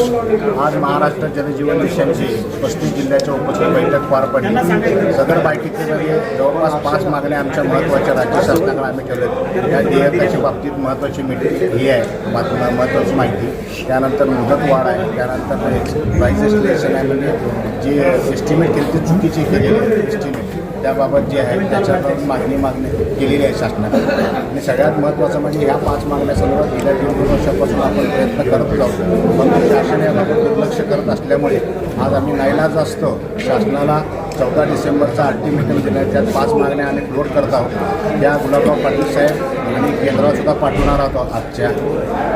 आज महाराष्ट्र जनजीवन मिशनची पस्तीस जिल्ह्याच्या उपस्थित बैठक पार पडली. सदर बैठकीमध्ये जवळपास पाच मागण्या आमच्या महत्त्वाच्या राज्य शासनाकडे आम्ही ठेवल्या या देयकाच्या बाबतीत महत्त्वाची मीटिंग ही आहे. बातमी महत्त्वाची माहिती. त्यानंतर मुदतवाढ आहे. त्यानंतर प्राईस एस्टिमेशन आहे. म्हणजे जे एस्टिमेट केली ती चुकीची केलेली एस्टिमेट त्याबाबत जे आहे त्याच्यावर मागणी मागणी केलेली आहे शासनाकडे आणि सगळ्यात महत्त्वाचं म्हणजे ह्या पाच मागण्या गेल्या दोन वर्षापासून आपण प्रयत्न करत जाऊ पण शासन याबाबत दुर्लक्ष करत असल्यामुळे आज आम्ही नाईलाज असतो. शासनाला चौदा डिसेंबरचा अल्टिमेटम दिला आहे त्यात पाच मागण्या आम्ही फ्लोट करत आहोत. त्या गुलाबराव पाटील साहेब आणि केंद्रातसुद्धा पाठवणार आहोत आजच्या.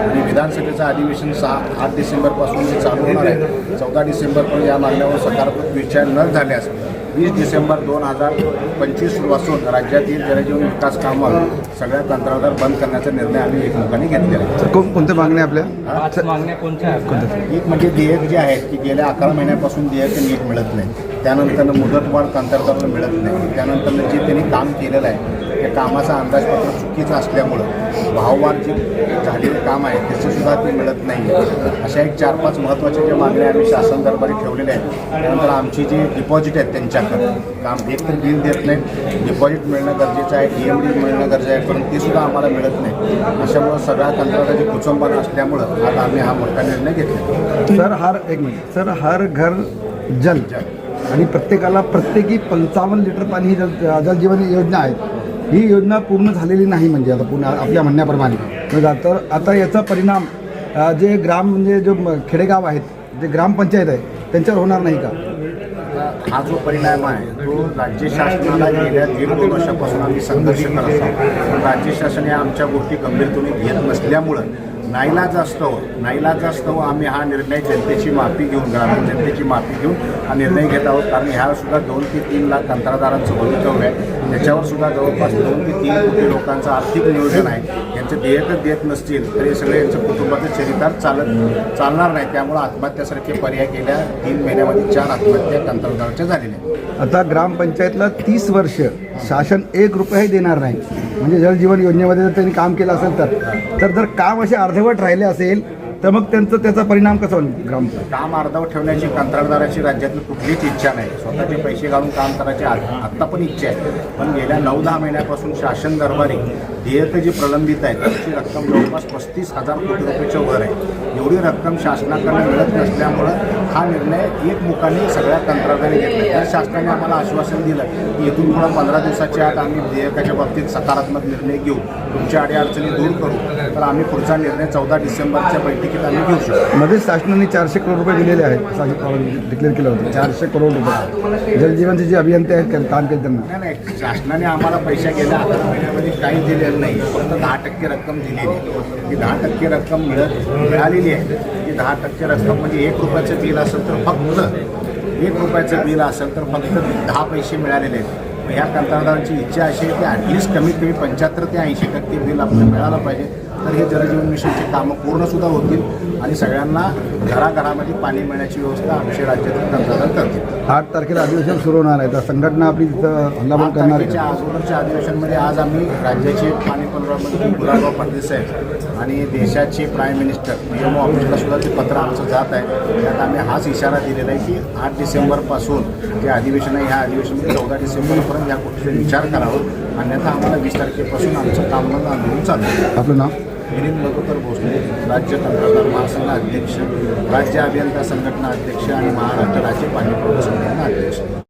आणि विधानसभेचं अधिवेशन सहा आठ डिसेंबरपासून ते चालू होणार आहे चौदा डिसेंबरपर्यंत या मागण्यावर सकारात्मक विचार न झाल्यास वीस डिसेंबर दोन हजार पंचवीसपासून राज्यातील जलजीवन विकास कामं सगळ्या तंत्रावर बंद करण्याचा निर्णय आम्ही एकमुखाने घेतलेला आहे तर कोण कोणत्या मागण्या आपल्या? पाच मागण्या कोणत्या आहेत? एक म्हणजे देयक जे आहेत की गेल्या अकरा महिन्यापासून देयक नीट मिळत नाही. त्यानंतर मुदतवाढ कंत्राटदाराला मिळत नाही. त्यानंतर जे त्यांनी काम केलेलं आहे त्या कामाचा अंदाजपत्र चुकीचं असल्यामुळं भाववाढ जे झालेलं काम आहे त्याचं सुद्धा ते मिळत नाही. अशा एक चार पाच महत्त्वाच्या ज्या मागण्या आम्ही शासन दरबारी ठेवलेल्या आहेत त्यानंतर आमची जी डिपॉझिट आहेत त्यांच्याकडं काम एक तर बिल देत नाहीत. डिपॉझिट मिळणं गरजेचं आहे डी एम डी मिळणं गरजेचं आहे पण ते सुद्धा आम्हाला मिळत नाही. अशामुळं सगळ्या कंत्राटाची कुचंबना असल्यामुळं आज आम्ही हा मोठा निर्णय घेतला. सर हर एक मिनिट. सर हर घर जल. आणि प्रत्येकाला प्रत्येकी पंचावन्न लिटर पाणी ही जल जलजीवन योजना आहे ही योजना पूर्ण झालेली नाही म्हणजे आता पूर्ण आपल्या म्हणण्याप्रमाणे. मग तर आता याचा परिणाम जे ग्राम म्हणजे जो म- खेडेगाव आहेत जे ग्रामपंचायत आहे त्यांच्यावर होणार नाही का? हा जो परिणाम आहे तो राज्य शासनाला गेल्या दीड दोन वर्षापासून आम्ही संघर्ष करत आहोत. पण राज्य शासन या आमच्या गोष्टी गंभीरतेने घेत नसल्यामुळं नाईलाज असतो हो, नाईलाज असतो हो, आम्ही हा निर्णय जनतेची माफी घेऊन ग्रामीण जनतेची माफी घेऊन हा निर्णय घेत आहोत. कारण ह्यासुद्धा दोन ते तीन लाख कंत्राटदारांचं भवितव्य आहे. त्याच्यावर सुद्धा जवळपास दोन ते तीन कोटी लोकांचं आर्थिक नियोजन आहे. यांचं देयकच देत नसतील तर हे सगळे यांचं कुटुंबाचं चरितार्थ चालत चालणार नाही. त्यामुळं आत्महत्यासारखे पर्याय गेल्या तीन महिन्यामध्ये चार आत्महत्या कंत्राटदाराच्या झालेल्या आहेत. आता ग्रामपंचायतला तीस वर्ष शासन एक रुपयाही देणार नाही. म्हणजे जलजीवन योजनेमध्ये जर त्यांनी काम केलं असेल तर तर जर काम असे अर्धवट राहिले असेल तर मग त्यांचं त्याचा परिणाम कसा होईल? ग्राम काम अर्धावर ठेवण्याची कंत्राटदाराची राज्यातली कुठलीच इच्छा नाही. स्वतःचे पैसे घालून काम करायची आत्ता पण इच्छा आहे. पण गेल्या नऊ दहा महिन्यापासून शासन दरबारी ध्येयक जी प्रलंबित आहेत त्याची रक्कम जवळपास पस्तीस हजार कोटी रुपयाच्या वर आहे. एवढी रक्कम शासनाकडनं मिळत नसल्यामुळं हा निर्णय एकमुखाने सगळ्या कंत्राटदारी घेतला जर शासनाने आम्हाला आश्वासन दिलं की इथून पुढं पंधरा दिवसाच्या आत आम्ही ध्येयकाच्या बाबतीत सकारात्मक निर्णय घेऊ. तुमच्या अडीअडचणी दूर करू. तर आम्ही पुढचा निर्णय चौदा डिसेंबरच्या बैठकीत आम्ही घेऊ शकतो मध्ये शासनाने चारशे करोड रुपये दिलेले आहेत असं डिक्लेअर केलं होतं. चारशे करोड रुपये. जलजीवनचे जे अभियंते आहेत के- काम केले त्यांना. नाही नाही शासनाने आम्हाला पैसे गेल्या अकरा महिन्यामध्ये काही दिलेलं नाही. फक्त दहा टक्के रक्कम दिलेली आहे. ती दहा टक्के रक्कम मिळत मिळालेली आहे. ती दहा टक्के रक्कम म्हणजे एक रुपयाचं बिल असेल तर फक्त एक रुपयाचं बिल असेल तर फक्त दहा पैसे मिळालेले आहेत. मग ह्या कंत्राटदारांची इच्छा अशी आहे की ॲटलिस्ट कमीत कमी पंच्याहत्तर ते ऐंशी टक्के बिल आपल्याला मिळालं पाहिजे. तर हे जलजीवन मिशनची कामं पूर्णसुद्धा होतील आणि सगळ्यांना घराघरामध्ये पाणी मिळण्याची व्यवस्था आमच्या राज्यातील कंत्राटदार करतील. आठ तारखेला अधिवेशन सुरू होणार आहे. तर संघटना आपली तिथं हल्लाबोल करणार आहे? अगोदरच्या अधिवेशनमध्ये आज आम्ही राज्याचे पाणी पुरवठा गुलाबराव पाटील साहेब आणि देशाचे प्राईम मिनिस्टर पी एम ऑफिसला सुद्धा ते पत्र आमचं जात आहे. त्यात आम्ही हाच इशारा दिलेला आहे की आठ डिसेंबरपासून जे अधिवेशन आहे ह्या अधिवेशनमध्ये चौदा डिसेंबरपर्यंत या गोष्टीचा विचार करावा. अन्यथा आम्हाला वीस तारखेपासून आमचं काम बंद आंदोलन चालू आहे. आपलं नाव? मिलिंद मधुकर भोसले राज्य तंत्रज्ञान महासंघ अध्यक्ष राज्य अभियंता संघटना अध्यक्ष आणि महाराष्ट्र राज्य पाणी संघटना अध्यक्ष.